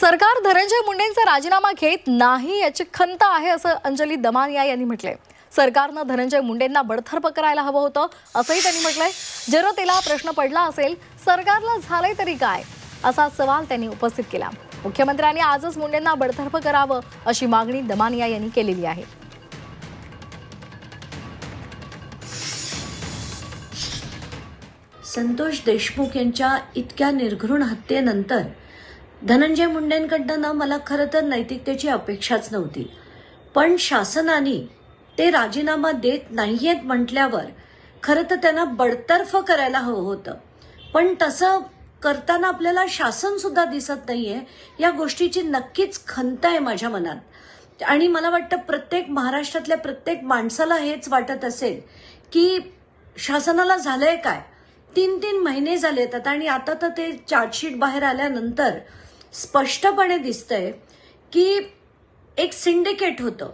सरकार धनंजय मुंडेंचा राजीनामा घेत नाही याची खंत आहे असं अंजली दमानिया यांनी म्हटलंय. सरकारनं धनंजय मुंडेंना बडथर्प करायला हवं होतं असंही त्यांनी म्हटलंय. जनतेला प्रश्न पडला असेल सरकारला झालंय तरी काय? असा सवाल त्यांनी उपस्थित केला. मुख्यमंत्र्यांनी आजच मुंडेंना बडतर्फ करावं अशी मागणी दमानिया यांनी केलेली आहे. संतोष देशमुख यांच्या इतक्या निर्घृण हत्येनंतर धनंजय मुंडेंकडनं मला खरं तर नैतिकतेची अपेक्षाच नव्हती. पण शासनाने ते राजीनामा देत नाहीयेत म्हटल्यावर खरं तर त्यांना बडतर्फ करायला हवं होतं. पण तसं करताना आपल्याला शासन सुद्धा दिसत नाहीये या गोष्टीची नक्कीच खंत आहे माझ्या मनात. आणि मला वाटतं प्रत्येक महाराष्ट्रातल्या प्रत्येक माणसाला हेच वाटत असेल की शासनाला झालंय काय? तीन तीन महिने झालेत आता आणि आता तर ते चार्जशीट बाहेर आल्यानंतर स्पष्टपणे दिसतंय की एक सिंडिकेट होतं.